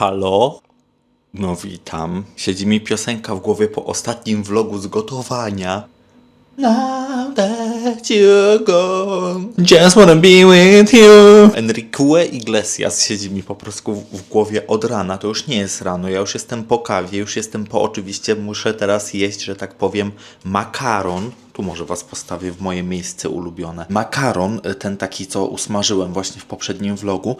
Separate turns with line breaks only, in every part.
Halo? No witam. Siedzi mi piosenka w głowie po ostatnim vlogu z gotowania. Now that you're gone, just wanna be with you. Enrique Iglesias siedzi mi po prostu w, w głowie od rana. To już nie jest rano, ja już jestem po kawie, już jestem po oczywiście. Muszę teraz jeść, że tak powiem, makaron. Może was postawię w moje miejsce ulubione. Makaron, y, ten taki, co usmażyłem właśnie w poprzednim vlogu.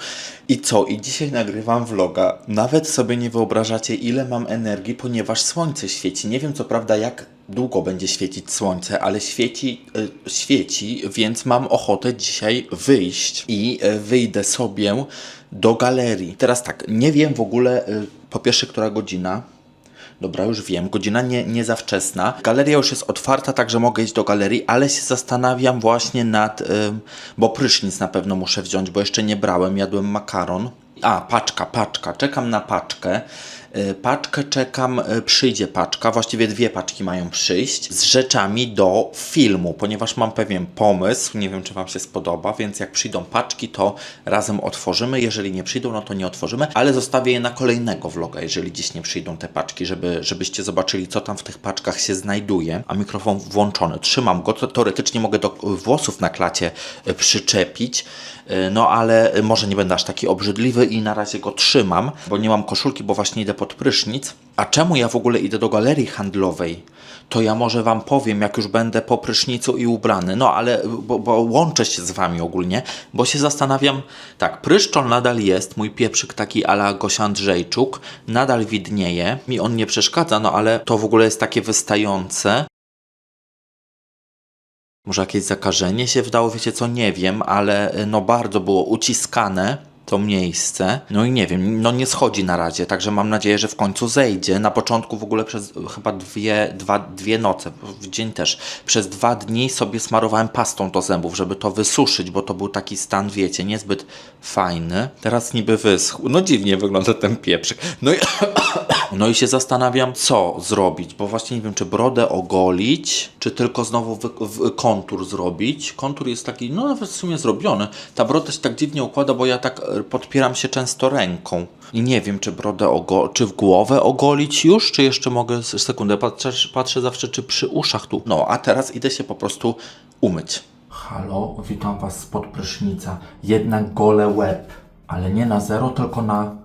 I co? I dzisiaj nagrywam vloga. Nawet sobie nie wyobrażacie, ile mam energii, ponieważ słońce świeci. Nie wiem co prawda, jak długo będzie świecić słońce, ale świeci, y, świeci, więc mam ochotę dzisiaj wyjść i y, wyjdę sobie do galerii. Teraz tak, nie wiem w ogóle po pierwsze, która godzina. Dobra, już wiem, godzina nie, nie za wczesna. Galeria już jest otwarta, także mogę iść do galerii, ale się zastanawiam właśnie nad. bo prysznic na pewno muszę wziąć, bo jeszcze nie brałem, jadłem makaron. A, paczka, paczka. Czekam na paczkę. Y, Paczkę czekam, y, przyjdzie paczka, właściwie dwie paczki mają przyjść z rzeczami do filmu, ponieważ mam pewien pomysł, nie wiem czy Wam się spodoba, więc jak przyjdą paczki, to razem otworzymy, jeżeli nie przyjdą, no to nie otworzymy, ale zostawię je na kolejnego vloga, jeżeli dziś nie przyjdą te paczki, żeby, żebyście zobaczyli, co tam w tych paczkach się znajduje, a mikrofon włączony, trzymam go, to teoretycznie mogę do włosów na klacie y, przyczepić, no ale może nie będę aż taki obrzydliwy i na razie go trzymam, bo nie mam koszulki, bo właśnie idę pod prysznic. A czemu ja w ogóle idę do galerii handlowej? To ja może wam powiem, jak już będę po prysznicu i ubrany. No ale, bo, bo łączę się z wami ogólnie, bo się zastanawiam, tak, pryszczol nadal jest, mój pieprzyk taki ala Gosia Andrzejczuk, nadal widnieje, mi on nie przeszkadza, no ale to w ogóle jest takie wystające. Może jakieś zakażenie się wdało, wiecie co, nie wiem, ale no bardzo było uciskane to miejsce. No i nie wiem, no nie schodzi na razie, także mam nadzieję, że w końcu zejdzie. Na początku w ogóle przez chyba dwie, dwa, dwie noce, w dzień też, przez dwa dni sobie smarowałem pastą do zębów, żeby to wysuszyć, bo to był taki stan, wiecie, niezbyt fajny. Teraz niby wyschł. No dziwnie wygląda ten pieprzyk. No i, no i się zastanawiam, co zrobić, bo właśnie nie wiem, czy brodę ogolić, czy tylko znowu wy, w, kontur zrobić. Kontur jest taki, no nawet w sumie zrobiony. Ta broda się tak dziwnie układa, bo ja tak e, podpieram się często ręką. I nie wiem, czy brodę ogo czy w głowę ogolić już, czy jeszcze mogę, sekundę, patrzę, patrzę zawsze, czy przy uszach tu. No, a teraz idę się po prostu umyć. Halo, witam Was spod prysznica. Jednak gole łeb, ale nie na zero, tylko na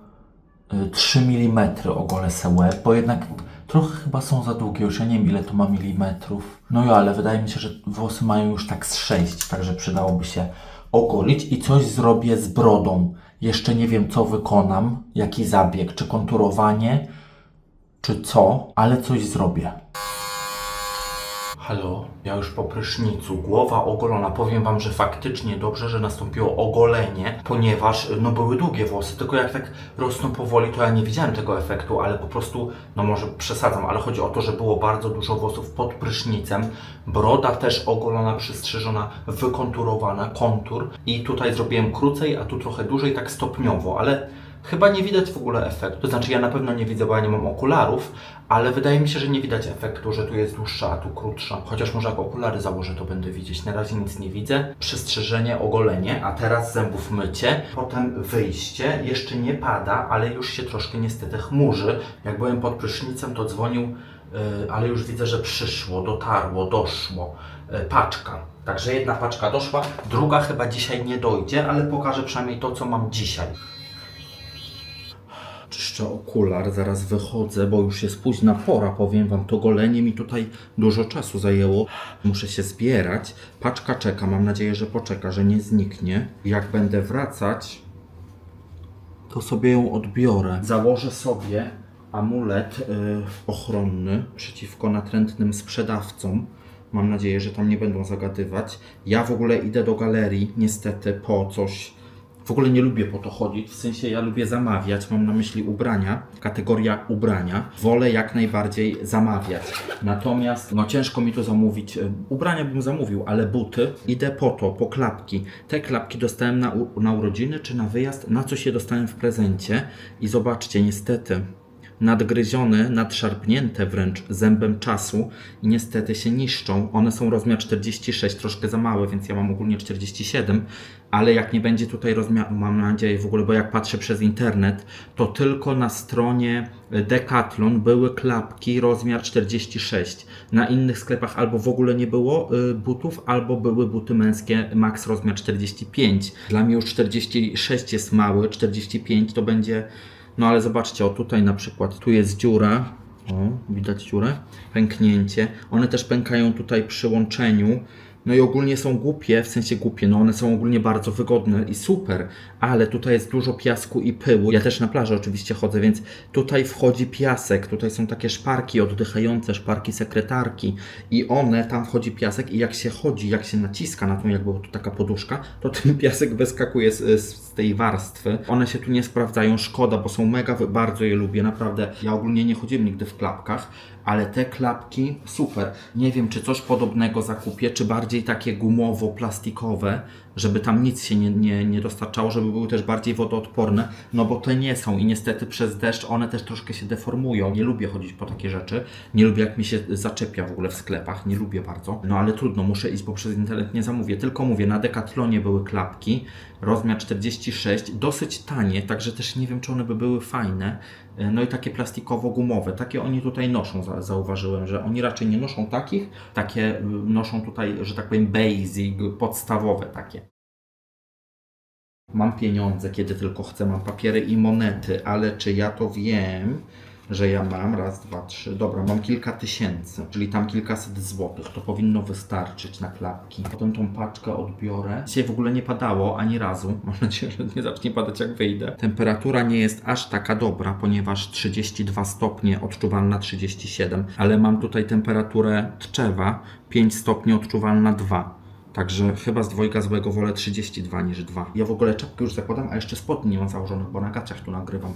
3 mm ogolę se łeb, bo jednak trochę chyba są za długie, już ja nie wiem ile to ma milimetrów. No ja, ale wydaje mi się, że włosy mają już tak z 6, także przydałoby się ogolić i coś zrobię z brodą. Jeszcze nie wiem co wykonam, jaki zabieg, czy konturowanie, czy co, ale coś zrobię. Halo, ja już po prysznicu, głowa ogolona. Powiem Wam, że faktycznie dobrze, że nastąpiło ogolenie, ponieważ no były długie włosy, tylko jak tak rosną powoli, to ja nie widziałem tego efektu, ale po prostu, no może przesadzam, ale chodzi o to, że było bardzo dużo włosów pod prysznicem, broda też ogolona, przystrzyżona, wykonturowana, kontur. I tutaj zrobiłem krócej, a tu trochę dłużej, tak stopniowo, ale Chyba nie widać w ogóle efektu. To znaczy, ja na pewno nie widzę, bo ja nie mam okularów, ale wydaje mi się, że nie widać efektu, że tu jest dłuższa, a tu krótsza. Chociaż może jak okulary założę, to będę widzieć. Na razie nic nie widzę. Przystrzyżenie, ogolenie, a teraz zębów mycie, potem wyjście. Jeszcze nie pada, ale już się troszkę niestety chmurzy. Jak byłem pod prysznicem, to dzwonił, yy, ale już widzę, że przyszło, dotarło, doszło. Yy, paczka. Także jedna paczka doszła, druga chyba dzisiaj nie dojdzie, ale pokażę przynajmniej to, co mam dzisiaj. Czyszczę okular, zaraz wychodzę, bo już jest późna pora, powiem Wam, to golenie mi tutaj dużo czasu zajęło. Muszę się zbierać. Paczka czeka, mam nadzieję, że poczeka, że nie zniknie. Jak będę wracać, to sobie ją odbiorę. Założę sobie amulet y, ochronny przeciwko natrętnym sprzedawcom. Mam nadzieję, że tam nie będą zagadywać. Ja w ogóle idę do galerii, niestety, po coś. W ogóle nie lubię po to chodzić, w sensie ja lubię zamawiać, mam na myśli ubrania, kategoria ubrania. Wolę jak najbardziej zamawiać. Natomiast no ciężko mi to zamówić. E, Ubrania bym zamówił, ale buty idę po to, po klapki. Te klapki dostałem na, na urodziny czy na wyjazd, na co się dostałem w prezencie. I zobaczcie, niestety
nadgryzione, nadszarpnięte wręcz zębem czasu i niestety się niszczą. One są rozmiar 46, troszkę za małe, więc ja mam ogólnie 47, ale jak nie będzie tutaj rozmiaru, mam nadzieję w ogóle, bo jak patrzę przez internet, to tylko na stronie Decathlon były klapki rozmiar 46. Na innych sklepach albo w ogóle nie było y, butów, albo były buty męskie max rozmiar 45. Dla mnie już 46 jest mały, 45 to będzie no ale zobaczcie, o tutaj na przykład, tu jest dziura, o, widać dziurę, pęknięcie. One też pękają tutaj przy łączeniu. No i ogólnie są głupie, w sensie głupie, no one są ogólnie bardzo wygodne i super, ale tutaj jest dużo piasku i pyłu. Ja też na plaży oczywiście chodzę, więc tutaj wchodzi piasek, tutaj są takie szparki oddychające, szparki sekretarki i one, tam wchodzi piasek i jak się chodzi, jak się naciska na tą jakby tu taka poduszka, to ten piasek wyskakuje z, z tej warstwy. One się tu nie sprawdzają, szkoda, bo są mega, bardzo je lubię, naprawdę. Ja ogólnie nie chodziłem nigdy w klapkach, ale te klapki super. Nie wiem, czy coś podobnego zakupię, czy bardziej takie gumowo-plastikowe, żeby tam nic się nie, nie, nie dostarczało, żeby były też bardziej wodoodporne, no bo te nie są i niestety przez deszcz one też troszkę się deformują. Nie lubię chodzić po takie rzeczy, nie lubię jak mi się zaczepia w ogóle w sklepach, nie lubię bardzo. No ale trudno, muszę iść, bo przez internet nie zamówię. Tylko mówię, na Decathlonie były klapki, rozmiar 46, dosyć tanie, także też nie wiem, czy one by były fajne. No i takie plastikowo-gumowe, takie oni tutaj noszą, za- zauważyłem, że oni raczej nie noszą takich, takie y, noszą tutaj, że tak powiem, basic, podstawowe takie. Mam pieniądze, kiedy tylko chcę, mam papiery i monety, ale czy ja to wiem, że ja mam raz, dwa, trzy, dobra, mam kilka tysięcy, czyli tam kilkaset złotych, to powinno wystarczyć na klapki. Potem tą paczkę odbiorę. Dzisiaj w ogóle nie padało ani razu, mam nadzieję, że nie zacznie padać jak wyjdę. Temperatura nie jest aż taka dobra, ponieważ 32 stopnie, odczuwalna 37, ale mam tutaj temperaturę tczewa, 5 stopni, odczuwalna 2. Także chyba z dwojga złego wolę 32 niż 2. Ja w ogóle czapkę już zakładam, a jeszcze spodni nie mam założonych, bo na gaciach tu nagrywam.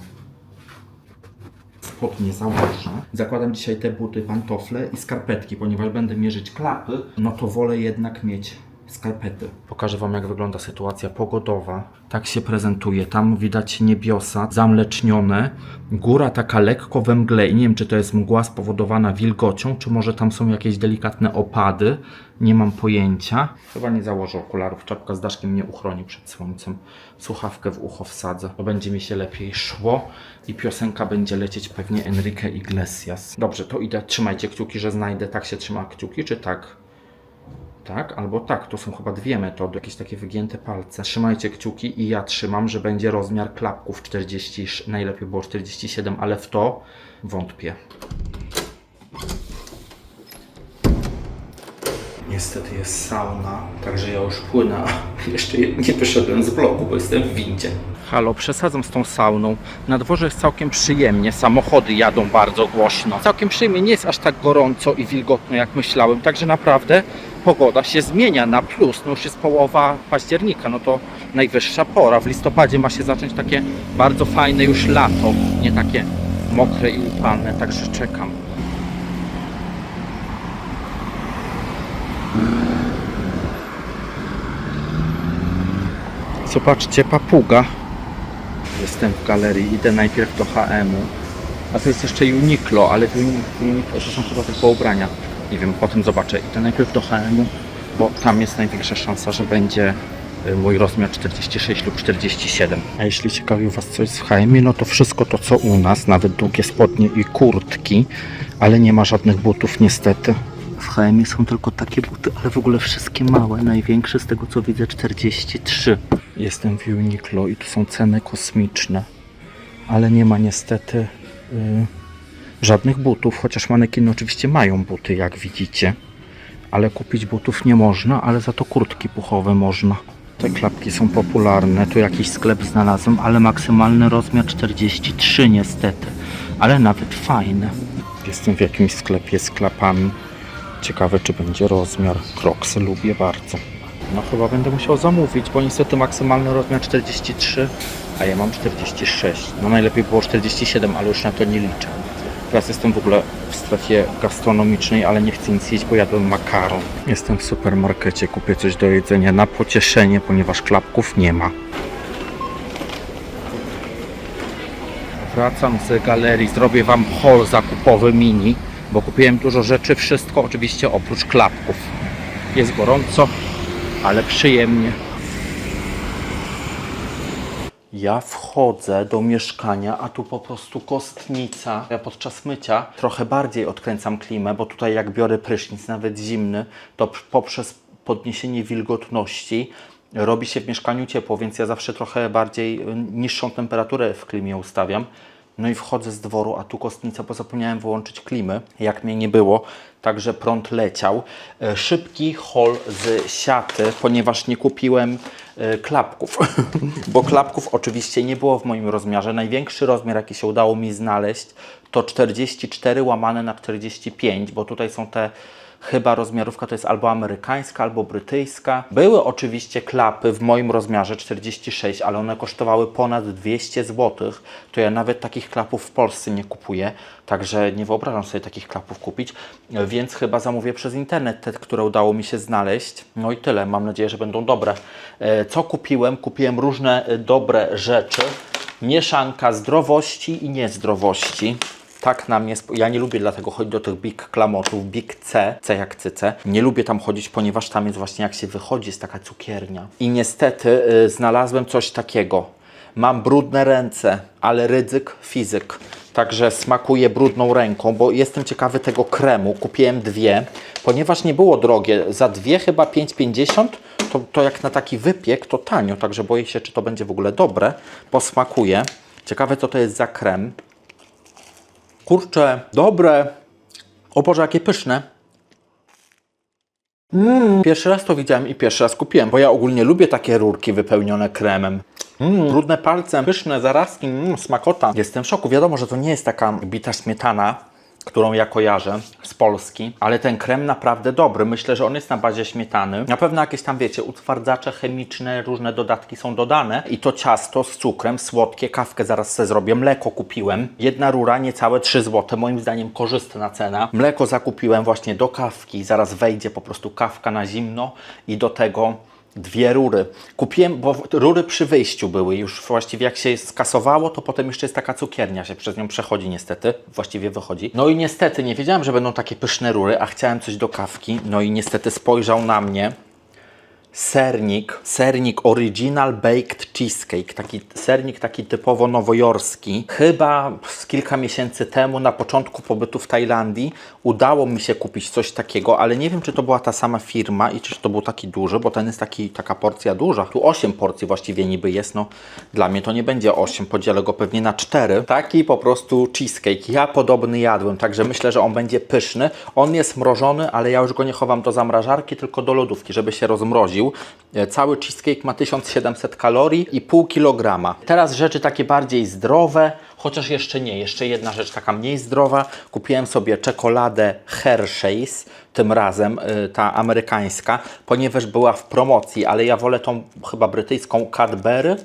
Spodnie założę. Zakładam dzisiaj te buty, pantofle i skarpetki, ponieważ będę mierzyć klapy, no to wolę jednak mieć skarpety. Pokażę Wam, jak wygląda sytuacja pogodowa. Tak się prezentuje. Tam widać niebiosa zamlecznione. Góra taka lekko we mgle i nie wiem, czy to jest mgła spowodowana wilgocią, czy może tam są jakieś delikatne opady. Nie mam pojęcia. Chyba nie założę okularów. Czapka z daszkiem mnie uchroni przed słońcem. Słuchawkę w ucho wsadzę. To będzie mi się lepiej szło i piosenka będzie lecieć pewnie Enrique Iglesias. Dobrze, to idę. Trzymajcie kciuki, że znajdę. Tak się trzyma kciuki, czy tak? Tak, albo tak, to są chyba dwie metody, jakieś takie wygięte palce. Trzymajcie kciuki i ja trzymam, że będzie rozmiar klapków 40, najlepiej było 47, ale w to wątpię. Niestety jest sauna, także ja już płynę, jeszcze nie wyszedłem z vlogu, bo jestem w windzie. Halo, przesadzam z tą sauną. Na dworze jest całkiem przyjemnie, samochody jadą bardzo głośno. Całkiem przyjemnie, nie jest aż tak gorąco i wilgotno jak myślałem, także naprawdę pogoda się zmienia na plus. No już jest połowa października, no to najwyższa pora. W listopadzie ma się zacząć takie bardzo fajne już lato, nie takie mokre i upalne, także czekam. Zobaczcie, papuga. Jestem w galerii, idę najpierw do HM-u. A to jest jeszcze Uniqlo, ale w Uni- w Uniqlo są chyba tylko ubrania. Nie wiem, potem zobaczę. Idę najpierw do HM-u, bo tam jest największa szansa, że będzie y, mój rozmiar 46 lub 47. A jeśli ciekawi Was coś w HM, no to wszystko to co u nas, nawet długie spodnie i kurtki, ale nie ma żadnych butów niestety. W HM są tylko takie buty, ale w ogóle wszystkie małe. Największe z tego co widzę 43. Jestem w Uniqlo i tu są ceny kosmiczne, ale nie ma niestety y, żadnych butów, chociaż manekiny oczywiście mają buty, jak widzicie. Ale kupić butów nie można, ale za to kurtki puchowe można. Te klapki są popularne, tu jakiś sklep znalazłem, ale maksymalny rozmiar 43 niestety, ale nawet fajne. Jestem w jakimś sklepie z klapami. Ciekawe, czy będzie rozmiar. Kroksy lubię bardzo. No chyba będę musiał zamówić, bo niestety maksymalny rozmiar 43, a ja mam 46. No najlepiej było 47, ale już na to nie liczę. Teraz jestem w ogóle w strefie gastronomicznej, ale nie chcę nic jeść, bo jadłem makaron. Jestem w supermarkecie, kupię coś do jedzenia na pocieszenie, ponieważ klapków nie ma. Wracam z galerii, zrobię Wam haul zakupowy mini, bo kupiłem dużo rzeczy, wszystko oczywiście oprócz klapków. Jest gorąco, ale przyjemnie. Ja wchodzę do mieszkania, a tu po prostu kostnica. Ja podczas mycia trochę bardziej odkręcam klimę, bo tutaj jak biorę prysznic, nawet zimny, to poprzez podniesienie wilgotności robi się w mieszkaniu ciepło, więc ja zawsze trochę bardziej y, niższą temperaturę w klimie ustawiam. No i wchodzę z dworu, a tu kostnica, bo zapomniałem wyłączyć klimy, jak mnie nie było, także prąd leciał. E, Szybki haul z siaty, ponieważ nie kupiłem e, klapków, bo klapków oczywiście nie było w moim rozmiarze. Największy rozmiar, jaki się udało mi znaleźć, to 44 łamane na 45, bo tutaj są te Chyba rozmiarówka to jest albo amerykańska, albo brytyjska. Były oczywiście klapy w moim rozmiarze 46, ale one kosztowały ponad 200 zł. To ja nawet takich klapów w Polsce nie kupuję, także nie wyobrażam sobie takich klapów kupić, więc chyba zamówię przez internet te, które udało mi się znaleźć. No i tyle, mam nadzieję, że będą dobre. E, Co kupiłem? Kupiłem różne e, dobre rzeczy. Mieszanka zdrowości i niezdrowości. Tak na mnie, ja nie lubię dlatego chodzić do tych big klamotów, big C, C jak cyce. Nie lubię tam chodzić, ponieważ tam jest właśnie jak się wychodzi, jest taka cukiernia. I niestety y, znalazłem coś takiego. Mam brudne ręce, ale ryzyk fizyk. Także smakuję brudną ręką, bo jestem ciekawy tego kremu. Kupiłem dwie, ponieważ nie było drogie. Za dwie chyba 5,50 to, to jak na taki wypiek to tanio, także boję się, czy to będzie w ogóle dobre. Posmakuję. Ciekawe, co to jest za krem. Kurczę, dobre. O Boże, jakie pyszne. Mm, pierwszy raz to widziałem i pierwszy raz kupiłem, bo ja ogólnie lubię takie rurki wypełnione kremem. Mm, brudne palce, pyszne zarazki, mm, smakota. Jestem w szoku. Wiadomo, że to nie jest taka bita śmietana, którą ja kojarzę z Polski, ale ten krem naprawdę dobry. Myślę, że on jest na bazie śmietany. Na pewno jakieś tam, wiecie, utwardzacze chemiczne, różne dodatki są dodane. I to ciasto z cukrem, słodkie, kawkę zaraz sobie zrobię. Mleko kupiłem. Jedna rura, niecałe 3 zł. Moim zdaniem korzystna cena. Mleko zakupiłem właśnie do kawki. Zaraz wejdzie po prostu kawka na zimno i do tego Dwie rury. Kupiłem, bo rury przy wyjściu były. Już właściwie jak się skasowało, to potem jeszcze jest taka cukiernia, się przez nią przechodzi niestety. Właściwie wychodzi. No i niestety nie wiedziałem, że będą takie pyszne rury, a chciałem coś do kawki. No i niestety spojrzał na mnie sernik, sernik Original Baked Cheesecake, taki sernik taki typowo nowojorski. Chyba z kilka miesięcy temu, na początku pobytu w Tajlandii, udało mi się kupić coś takiego, ale nie wiem, czy to była ta sama firma i czy to był taki duży, bo ten jest taki, taka porcja duża. Tu 8 porcji właściwie niby jest, no dla mnie to nie będzie 8, podzielę go pewnie na 4. Taki po prostu cheesecake. Ja podobny jadłem, także myślę, że on będzie pyszny. On jest mrożony, ale ja już go nie chowam do zamrażarki, tylko do lodówki, żeby się rozmroził. E, Cały cheesecake ma 1700 kalorii i pół kilograma. Teraz rzeczy takie bardziej zdrowe, chociaż jeszcze nie. Jeszcze jedna rzecz taka mniej zdrowa. Kupiłem sobie czekoladę Hershey's, tym razem y, ta amerykańska, ponieważ była w promocji, ale ja wolę tą chyba brytyjską Cadbury.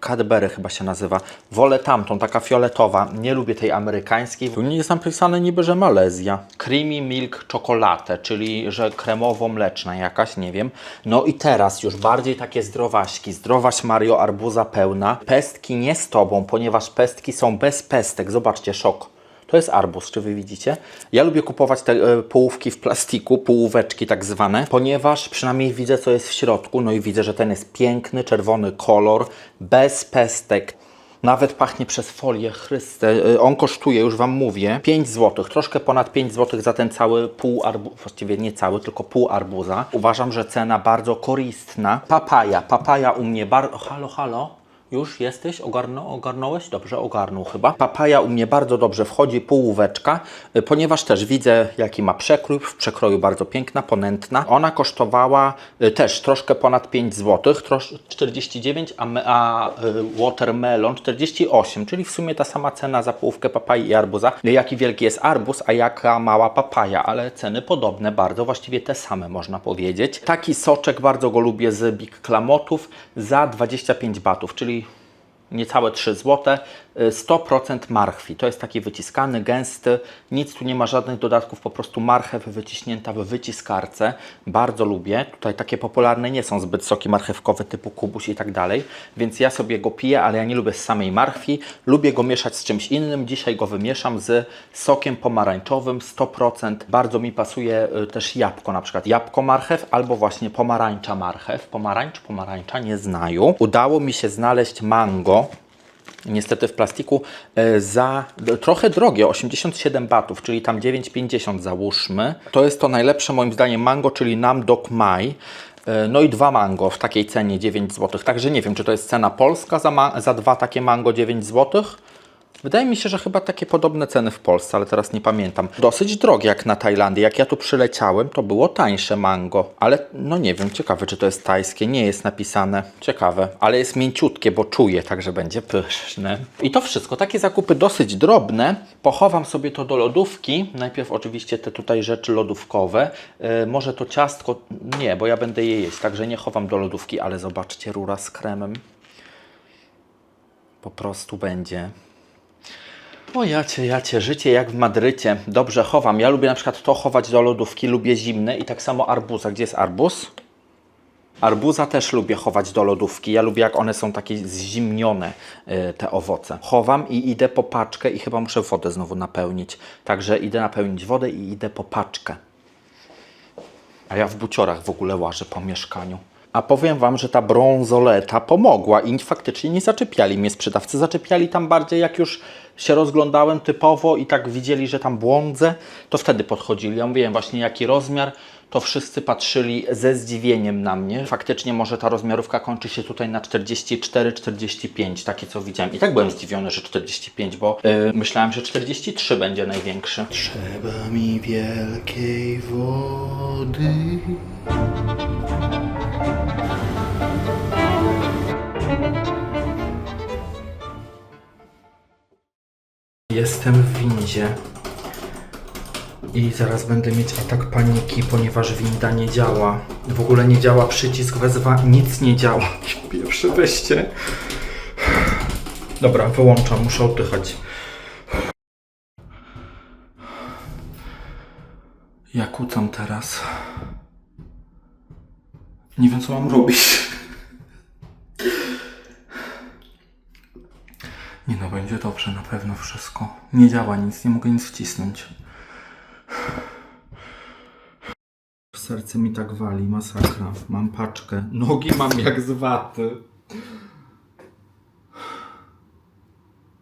Cadbury chyba się nazywa. Wolę tamtą, taka fioletowa. Nie lubię tej amerykańskiej. Tu nie jest napisane niby, że Malezja. Creamy Milk Chocolate, czyli że kremowo-mleczna jakaś, nie wiem. No i teraz już bardziej takie zdrowaśki. Zdrowaś Mario Arbuza pełna. Pestki nie z tobą, ponieważ pestki są bez pestek. Zobaczcie, szok. To jest arbuz, czy wy widzicie? Ja lubię kupować te e, połówki w plastiku, połóweczki tak zwane, ponieważ przynajmniej widzę, co jest w środku. No i widzę, że ten jest piękny, czerwony kolor, bez pestek. Nawet pachnie przez folię, Chryste. E, On kosztuje, już Wam mówię, 5 zł, troszkę ponad 5 zł za ten cały pół arbuza, właściwie nie cały, tylko pół arbuza. Uważam, że cena bardzo korzystna. Papaja, papaja u mnie bardzo... Halo, halo? Już jesteś? Ogarno, ogarnąłeś? Dobrze, ogarnął chyba. Papaja u mnie bardzo dobrze wchodzi, półóweczka, y, ponieważ też widzę, jaki ma przekrój. W przekroju bardzo piękna, ponętna. Ona kosztowała y, też troszkę ponad 5 zł, trosz, 49, a, me, a y, watermelon 48, czyli w sumie ta sama cena za połówkę papai i arbuza. Jaki wielki jest arbuz, a jaka mała papaja, ale ceny podobne bardzo, właściwie te same można powiedzieć. Taki soczek, bardzo go lubię z Big Klamotów za 25 batów, czyli niecałe 3 zł. Y, 100% marchwi. To jest taki wyciskany, gęsty, nic tu nie ma żadnych dodatków, po prostu marchew wyciśnięta w wyciskarce. Bardzo lubię. Tutaj takie popularne nie są zbyt soki marchewkowe typu kubuś i tak dalej, więc ja sobie go piję, ale ja nie lubię z samej marchwi. Lubię go mieszać z czymś innym. Dzisiaj go wymieszam z sokiem pomarańczowym 100%. Bardzo mi pasuje y, też jabłko, na przykład jabłko marchew albo właśnie pomarańcza marchew. Pomarańcz, pomarańcza, nie znają. Udało mi się znaleźć mango niestety w plastiku e, za trochę drogie, 87 batów, czyli tam 9,50 załóżmy. To jest to najlepsze moim zdaniem mango, czyli Namdok Mai. E, No i dwa mango w takiej cenie 9 zł. Także nie wiem, czy to jest cena polska za, za dwa takie mango 9 zł. Wydaje mi się, że chyba takie podobne ceny w Polsce, ale teraz nie pamiętam. Dosyć drogie jak na Tajlandię. Jak ja tu przyleciałem, to było tańsze mango. Ale no nie wiem, ciekawe czy to jest tajskie. Nie jest napisane. Ciekawe. Ale jest mięciutkie, bo czuję, także będzie pyszne. I to wszystko. Takie zakupy dosyć drobne. Pochowam sobie to do lodówki. Najpierw oczywiście te tutaj rzeczy lodówkowe. Yy, może to ciastko... Nie, bo ja będę je jeść, także nie chowam do lodówki. Ale zobaczcie, rura z kremem. Po prostu będzie. O jacie, jacie, życie jak w Madrycie. Dobrze chowam. Ja lubię na przykład to chować do lodówki, lubię zimne i tak samo arbuza. Gdzie jest arbuz? Arbuza też lubię chować do lodówki. Ja lubię jak one są takie zimnione, y, te owoce. Chowam i idę po paczkę i chyba muszę wodę znowu napełnić. Także idę napełnić wodę i idę po paczkę. A ja w buciorach w ogóle łażę po mieszkaniu. A powiem Wam, że ta brązoleta pomogła i faktycznie nie zaczepiali mnie sprzedawcy. Zaczepiali tam bardziej, jak już się rozglądałem typowo i tak widzieli, że tam błądzę, to wtedy podchodzili. Ja mówiłem właśnie jaki rozmiar, to wszyscy patrzyli ze zdziwieniem na mnie. Faktycznie może ta rozmiarówka kończy się tutaj na 44-45, takie co widziałem. I tak byłem zdziwiony, że 45, bo yy, myślałem, że 43 będzie największy.
Trzeba mi wielkiej wody.
Jestem w windzie i zaraz będę mieć atak paniki, ponieważ winda nie działa. W ogóle nie działa przycisk wezwa, nic nie działa. Pierwsze wejście. Dobra, wyłączam, muszę oddychać. Ja kucam teraz. Nie wiem, co mam robić. Nie no, będzie dobrze, na pewno wszystko. Nie działa nic, nie mogę nic wcisnąć. Serce mi tak wali, masakra. Mam paczkę. Nogi mam jak z waty.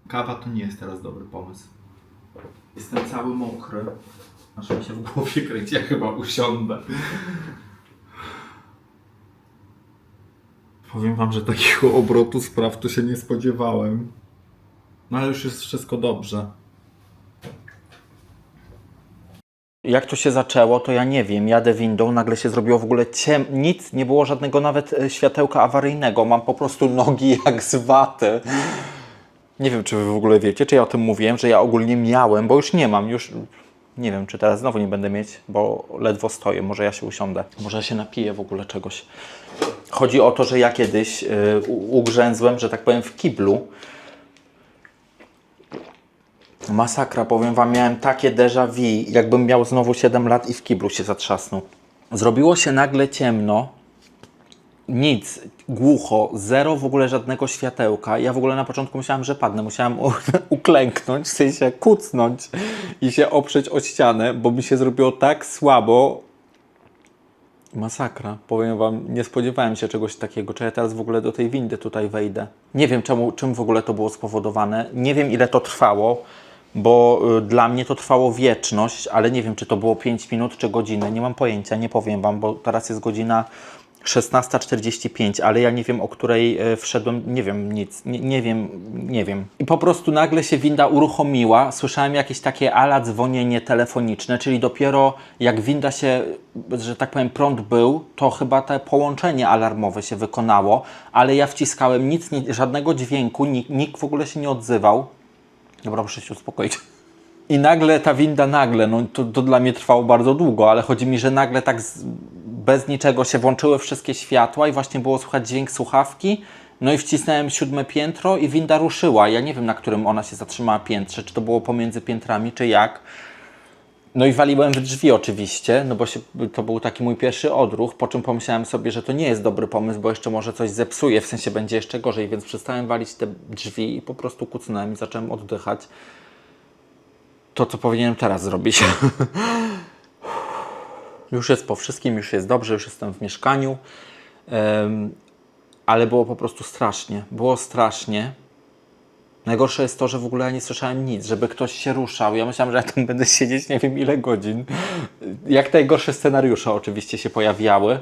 Kawa to nie jest teraz dobry pomysł. Jestem cały mokry. Aż mi się w głowie kręci, ja chyba usiądę. Powiem wam, że takiego obrotu spraw tu się nie spodziewałem. No ale już jest wszystko dobrze. Jak to się zaczęło, to ja nie wiem. Jadę windą, nagle się zrobiło w ogóle ciem... Nic, nie było żadnego nawet e, światełka awaryjnego. Mam po prostu nogi jak z waty. Nie wiem, czy wy w ogóle wiecie, czy ja o tym mówiłem, że ja ogólnie miałem, bo już nie mam, już nie wiem, czy teraz znowu nie będę mieć, bo ledwo stoję, może ja się usiądę, może ja się napiję w ogóle czegoś. Chodzi o to, że ja kiedyś u- ugrzęzłem, że tak powiem, w kiblu. Masakra, powiem Wam, miałem takie déjà vu, jakbym miał znowu 7 lat i w kiblu się zatrzasnął. Zrobiło się nagle ciemno, nic, głucho, zero w ogóle żadnego światełka. Ja w ogóle na początku myślałem, że padnę. Musiałem uklęknąć, w sensie kucnąć i się oprzeć o ścianę, bo mi się zrobiło tak słabo. Masakra, powiem Wam, nie spodziewałem się czegoś takiego. Czy ja teraz w ogóle do tej windy tutaj wejdę? Nie wiem, czemu, czym w ogóle to było spowodowane. Nie wiem, ile to trwało, bo y, dla mnie to trwało wieczność, ale nie wiem, czy to było 5 minut, czy godzinę. Nie mam pojęcia, nie powiem Wam, bo teraz jest godzina 16.45, ale ja nie wiem, o której e, wszedłem, nie wiem nic, nie, nie wiem, nie wiem. I po prostu nagle się winda uruchomiła, słyszałem jakieś takie ala dzwonienie telefoniczne, czyli dopiero jak winda się, że tak powiem, prąd był, to chyba te połączenie alarmowe się wykonało, ale ja wciskałem nic, żadnego dźwięku, nikt, nikt w ogóle się nie odzywał. Dobra, muszę się uspokoić. I nagle ta winda, nagle, no to, to dla mnie trwało bardzo długo, ale chodzi mi, że nagle tak z, bez niczego się włączyły wszystkie światła i właśnie było słychać dźwięk słuchawki No i wcisnąłem siódme piętro i winda ruszyła. Ja nie wiem, na którym ona się zatrzymała piętrze, czy to było pomiędzy piętrami, czy jak. No i waliłem w drzwi oczywiście, no bo się, to był taki mój pierwszy odruch, po czym pomyślałem sobie, że to nie jest dobry pomysł, bo jeszcze może coś zepsuje, w sensie będzie jeszcze gorzej, więc przestałem walić te drzwi i po prostu kucnąłem i zacząłem oddychać. To, co powinienem teraz zrobić. już jest po wszystkim, już jest dobrze, już jestem w mieszkaniu, Em, ale było po prostu strasznie, było strasznie. Najgorsze jest to, że w ogóle ja nie słyszałem nic, żeby ktoś się ruszał. Ja myślałem, że ja tam będę siedzieć nie wiem ile godzin. Jak najgorsze scenariusze oczywiście się pojawiały.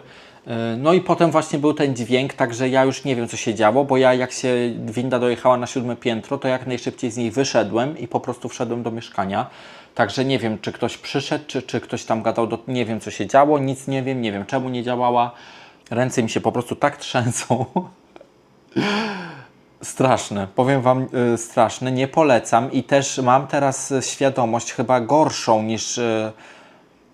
E, No i potem właśnie był ten dźwięk, także ja już nie wiem co się działo, bo ja jak się winda dojechała na siódme piętro, to jak najszybciej z niej wyszedłem i po prostu wszedłem do mieszkania. Także nie wiem, czy ktoś przyszedł, czy, czy ktoś tam gadał, do... nie wiem co się działo, nic nie wiem, nie wiem czemu nie działała. Ręce mi się po prostu tak trzęsą. Straszne, powiem Wam y, straszne, nie polecam i też mam teraz świadomość chyba gorszą niż, y,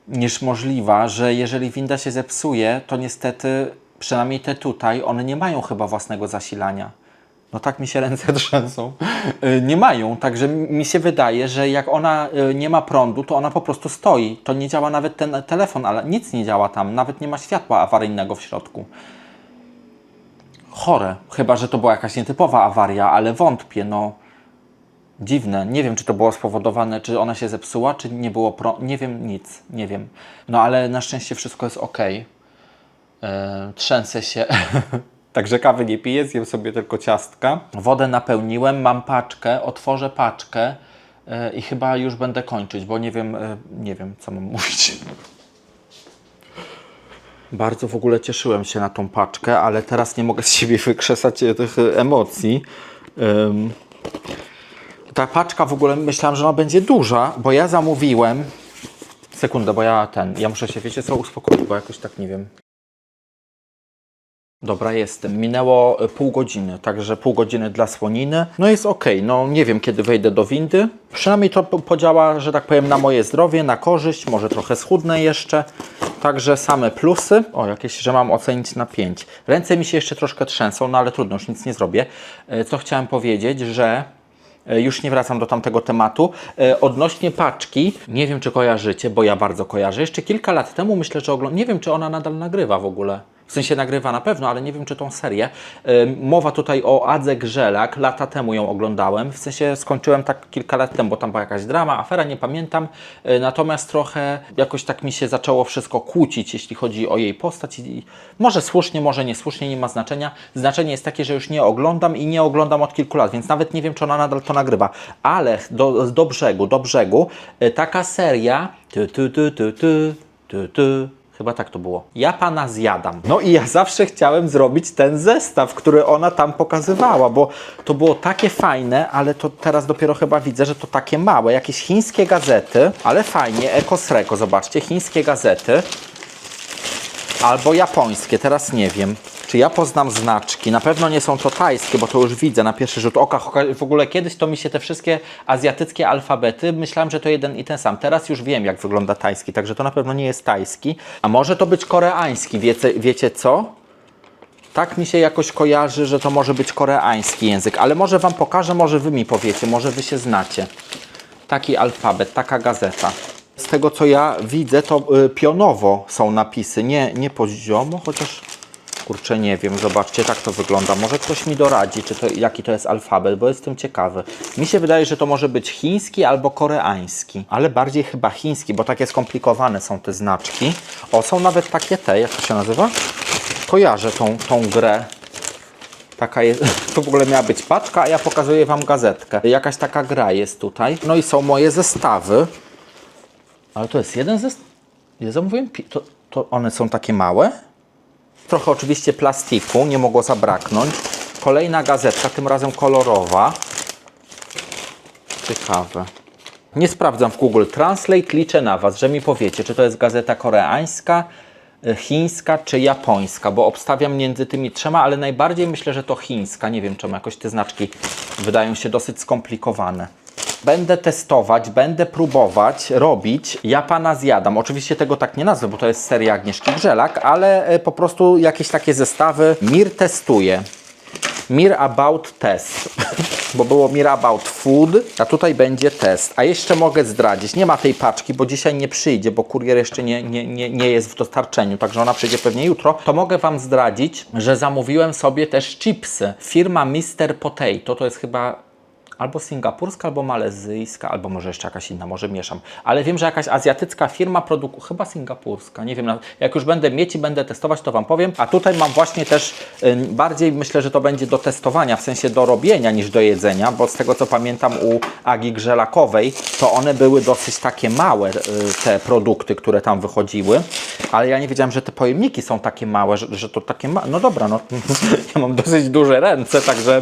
niż możliwa, że jeżeli winda się zepsuje, to niestety, przynajmniej te tutaj, one nie mają chyba własnego zasilania. No tak mi się ręce trzęsą. Y, Nie mają, także mi się wydaje, że jak ona y, nie ma prądu, to ona po prostu stoi. To nie działa nawet ten telefon, ale nic nie działa tam, nawet nie ma światła awaryjnego w środku chore. Chyba, że to była jakaś nietypowa awaria, ale wątpię, no. Dziwne. Nie wiem, czy to było spowodowane, czy ona się zepsuła, czy nie było pro... Nie wiem nic, nie wiem. No ale na szczęście wszystko jest ok. Eee, trzęsę się. Także kawy nie piję, zjem sobie tylko ciastka. Wodę napełniłem, mam paczkę, otworzę paczkę e, i chyba już będę kończyć, bo nie wiem, e, nie wiem, co mam mówić. Bardzo w ogóle cieszyłem się na tą paczkę, ale teraz nie mogę z siebie wykrzesać e, tych e, emocji. Ta paczka w ogóle myślałem, że ona będzie duża, bo ja zamówiłem. Sekundę, bo ja ten. Ja muszę się, wiecie co, uspokoić, bo jakoś tak nie wiem. Dobra, jestem. Minęło e, pół godziny, także pół godziny dla słoniny. No jest ok, no nie wiem kiedy wejdę do windy. Przynajmniej to po- podziała, że tak powiem, na moje zdrowie, na korzyść, może trochę schudnę jeszcze. Także same plusy. O, jakieś, że mam ocenić na 5. Ręce mi się jeszcze troszkę trzęsą, no ale trudno, już nic nie zrobię. E, Co chciałem powiedzieć, że E, Już nie wracam do tamtego tematu. Odnośnie paczki, nie wiem czy kojarzycie, bo ja bardzo kojarzę. Jeszcze kilka lat temu myślę, że oglądam. Nie wiem, czy ona nadal nagrywa w ogóle. W sensie nagrywa na pewno, ale nie wiem, czy tą serię. Mowa tutaj o Adze Grzelak. Lata temu ją oglądałem. W sensie skończyłem tak kilka lat temu, bo tam była jakaś drama, afera, nie pamiętam. E, Natomiast trochę jakoś tak mi się zaczęło wszystko kłócić, jeśli chodzi o jej postać. Może słusznie, może niesłusznie, nie ma znaczenia. Znaczenie jest takie, że już nie oglądam i nie oglądam od kilku lat, więc nawet nie wiem, czy ona nadal to nagrywa. Ale do, do brzegu, do brzegu, e, taka seria. Tu, tu, tu, tu, tu, tu, tu. Chyba tak to było. Ja pana zjadam. No i ja zawsze chciałem zrobić ten zestaw, który ona tam pokazywała, bo to było takie fajne, ale to teraz dopiero chyba widzę, że to takie małe. Jakieś chińskie gazety, ale fajnie. Ecosreko, zobaczcie, chińskie gazety. Albo japońskie, teraz nie wiem. Czy ja poznam znaczki? Na pewno nie są to tajskie, bo to już widzę na pierwszy rzut oka. W ogóle kiedyś to mi się te wszystkie azjatyckie alfabety, myślałem, że to jeden i ten sam. Teraz już wiem, jak wygląda tajski, także to na pewno nie jest tajski. A może to być koreański, wiecie, wiecie co? Tak mi się jakoś kojarzy, że to może być koreański język, ale może Wam pokażę, może Wy mi powiecie, może Wy się znacie. Taki alfabet, taka gazeta. Z tego co ja widzę, to y, pionowo są napisy, nie, nie poziomo, chociaż kurczę nie wiem, zobaczcie, tak to wygląda. Może ktoś mi doradzi, czy to, jaki to jest alfabet, bo jestem ciekawy. Mi się wydaje, że to może być chiński albo koreański, ale bardziej chyba chiński, bo takie skomplikowane są te znaczki. O, są nawet takie te, jak to się nazywa? Kojarzę tą, tą grę. Taka jest, to w ogóle miała być paczka, a ja pokazuję Wam gazetkę. Jakaś taka gra jest tutaj. No i są moje zestawy. Ale to jest jeden zestaw. Ja zamówiłem. To, to one są takie małe. Trochę oczywiście plastiku, nie mogło zabraknąć. Kolejna gazetka, tym razem kolorowa. Ciekawe. Nie sprawdzam w Google Translate, liczę na Was, że mi powiecie, czy to jest gazeta koreańska, y, chińska czy japońska, bo obstawiam między tymi trzema, ale najbardziej myślę, że to chińska. Nie wiem czemu, jakoś te znaczki wydają się dosyć skomplikowane. Będę testować, będę próbować robić. Ja pana zjadam. Oczywiście tego tak nie nazwę, bo to jest seria Agnieszki Grzelak, ale e, po prostu jakieś takie zestawy. Mir testuje. Mir About Test, bo było Mir About Food, a tutaj będzie test. A jeszcze mogę zdradzić, nie ma tej paczki, bo dzisiaj nie przyjdzie, bo kurier jeszcze nie, nie, nie, nie jest w dostarczeniu, także ona przyjdzie pewnie jutro. To mogę Wam zdradzić, że zamówiłem sobie też chipsy. Firma Mr. Potato, to jest chyba albo singapurska, albo malezyjska, albo może jeszcze jakaś inna, może mieszam. Ale wiem, że jakaś azjatycka firma produkuje, chyba singapurska, nie wiem. Jak już będę mieć i będę testować, to Wam powiem. A tutaj mam właśnie też bardziej myślę, że to będzie do testowania, w sensie do robienia niż do jedzenia, bo z tego co pamiętam u Agi Grzelakowej, to one były dosyć takie małe, y, te produkty, które tam wychodziły. Ale ja nie wiedziałem, że te pojemniki są takie małe, że, że to takie ma... No dobra, no ja mam dosyć duże ręce, także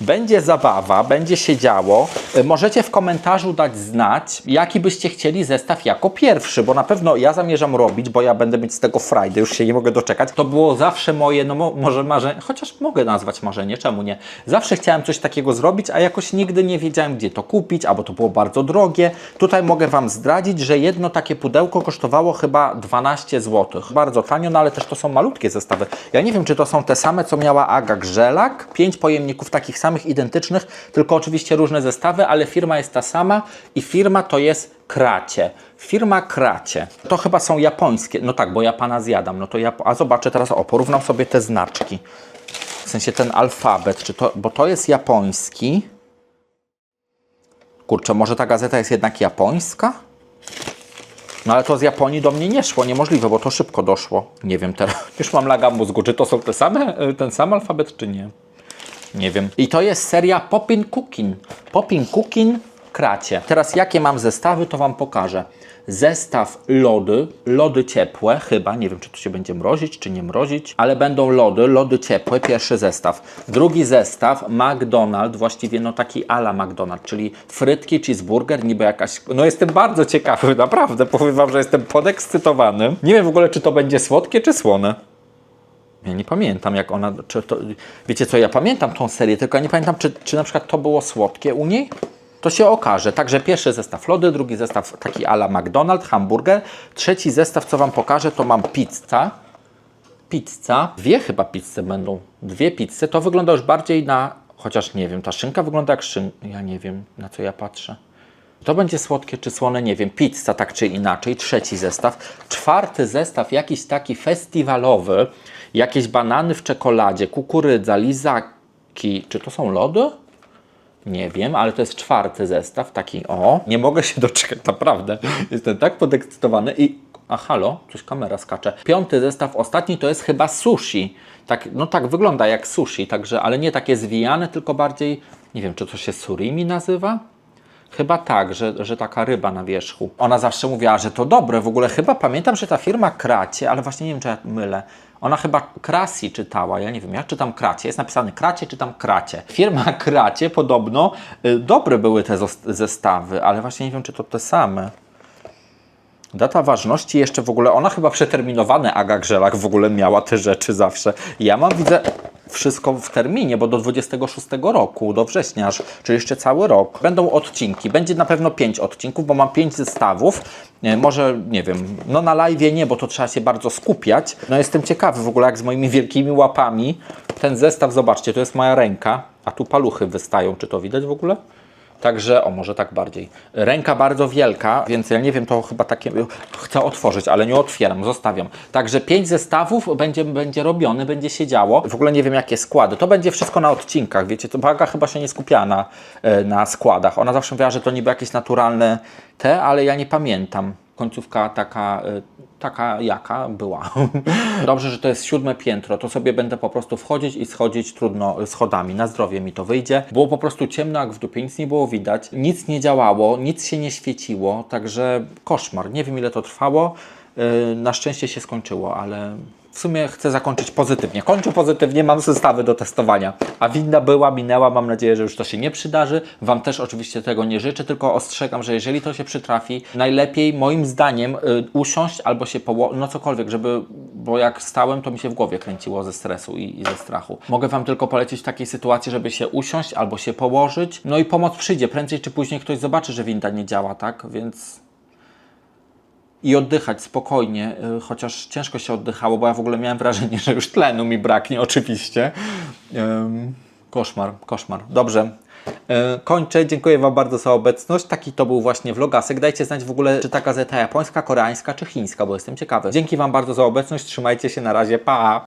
będzie zabawa, będzie się działo. Y, Możecie w komentarzu dać znać, jaki byście chcieli zestaw jako pierwszy, bo na pewno ja zamierzam robić, bo ja będę mieć z tego frajdę, już się nie mogę doczekać. To było zawsze moje, no mo, może marzenie, chociaż mogę nazwać marzenie, czemu nie? Zawsze chciałem coś takiego zrobić, a jakoś nigdy nie wiedziałem, gdzie to kupić, albo to było bardzo drogie. Tutaj mogę Wam zdradzić, że jedno takie pudełko kosztowało chyba 12 zł. Bardzo tanio, no ale też to są malutkie zestawy. Ja nie wiem, czy to są te same, co miała Aga Grzelak. Pięć pojemników takich samych, identycznych, tylko oczywiście różne zestawy, ale firma jest ta sama i firma to jest Kracie. Firma Kracie. To chyba są japońskie. No tak, bo ja pana zjadam. No to ja, a zobaczę teraz, o, porównam sobie te znaczki. W sensie ten alfabet, czy to, bo to jest japoński. Kurczę, może ta gazeta jest jednak japońska? No ale to z Japonii do mnie nie szło, niemożliwe, bo to szybko doszło. Nie wiem teraz, już mam laga mózgu, czy to są te same, y, ten sam alfabet, czy nie. Nie wiem. I to jest seria Popin Cookin. Popin Cookin kracie. Teraz jakie mam zestawy, to Wam pokażę. Zestaw lody, lody ciepłe, chyba, nie wiem czy to się będzie mrozić, czy nie mrozić, ale będą lody, lody ciepłe, pierwszy zestaw. Drugi zestaw, McDonald's, właściwie no taki ala McDonald's, czyli frytki, cheeseburger, niby jakaś, no jestem bardzo ciekawy, naprawdę, powiem Wam, że jestem podekscytowany. Nie wiem w ogóle, czy to będzie słodkie, czy słone. Ja nie pamiętam, jak ona. To, wiecie co, ja pamiętam tą serię, tylko ja nie pamiętam, czy, czy na przykład to było słodkie u niej. To się okaże. Także pierwszy zestaw lody, drugi zestaw taki ala McDonald's, hamburger. Trzeci zestaw, co Wam pokażę, to mam pizza. Pizza. Dwie chyba pizze będą. Dwie pizze. To wygląda już bardziej na. Chociaż nie wiem, ta szynka wygląda jak szynka. Ja nie wiem, na co ja patrzę. To będzie słodkie czy słone, nie wiem. Pizza tak czy inaczej. Trzeci zestaw. Czwarty zestaw, jakiś taki festiwalowy. Jakieś banany w czekoladzie, kukurydza, lizaki. Czy to są lody? Nie wiem, ale to jest czwarty zestaw, taki o. Nie mogę się doczekać, naprawdę. Jestem tak podekscytowany i... A halo, coś kamera skacze. Piąty zestaw, ostatni to jest chyba sushi. Tak, no tak, wygląda jak sushi, także, ale nie takie zwijane, tylko bardziej, nie wiem, czy to się surimi nazywa? Chyba tak, że, że taka ryba na wierzchu. Ona zawsze mówiła, że to dobre. W ogóle chyba pamiętam, że ta firma Kracie, ale właśnie nie wiem, czy ja mylę. Ona chyba Krasi czytała, ja nie wiem, ja czytam Kracie. Jest napisane Kracie, czytam Kracie. Firma Kracie podobno y, dobre były te zestawy, ale właśnie nie wiem, czy to te same. Data ważności jeszcze w ogóle, ona chyba przeterminowane Aga Grzelak w ogóle miała te rzeczy zawsze. Ja mam, widzę, wszystko w terminie, bo do 26 roku, do września czyli jeszcze cały rok. Będą odcinki, będzie na pewno 5 odcinków, bo mam 5 zestawów. Nie, może, nie wiem, no na live nie, bo to trzeba się bardzo skupiać. No jestem ciekawy w ogóle, jak z moimi wielkimi łapami ten zestaw, zobaczcie, to jest moja ręka, a tu paluchy wystają, czy to widać w ogóle? Także, o może tak bardziej. Ręka bardzo wielka, więc ja nie wiem, to chyba takie. Chcę otworzyć, ale nie otwieram, zostawiam. Także pięć zestawów będzie, będzie robiony, będzie się działo. W ogóle nie wiem, jakie składy. To będzie wszystko na odcinkach, wiecie. To Baga chyba się nie skupiała na, e, na składach. Ona zawsze mówiła, że to niby jakieś naturalne te, ale ja nie pamiętam. Końcówka taka, e, taka jaka była. Dobrze, że to jest siódme piętro, to sobie będę po prostu wchodzić i schodzić trudno schodami. Na zdrowie mi to wyjdzie. Było po prostu ciemno jak w dupie, nic nie było widać, nic nie działało, nic się nie świeciło, także koszmar. Nie wiem ile to trwało. Yy, Na szczęście się skończyło, ale w sumie chcę zakończyć pozytywnie. Kończę pozytywnie, mam zestawy do testowania. A winda była, minęła, mam nadzieję, że już to się nie przydarzy. Wam też oczywiście tego nie życzę, tylko ostrzegam, że jeżeli to się przytrafi, najlepiej moim zdaniem y, usiąść albo się położyć, no cokolwiek, żeby, bo jak stałem, to mi się w głowie kręciło ze stresu i, i ze strachu. Mogę Wam tylko polecić w takiej sytuacji, żeby się usiąść albo się położyć, no i pomoc przyjdzie. Prędzej czy później ktoś zobaczy, że winda nie działa, tak? Więc i oddychać spokojnie, y, chociaż ciężko się oddychało, bo ja w ogóle miałem wrażenie, że już tlenu mi braknie oczywiście.
Koszmar, koszmar. Dobrze. E, Kończę. Dziękuję Wam bardzo za obecność. Taki to był właśnie vlogasek. Dajcie znać w ogóle, czy ta gazeta japońska, koreańska, czy chińska, bo jestem ciekawy. Dzięki Wam bardzo za obecność. Trzymajcie się na razie. Pa!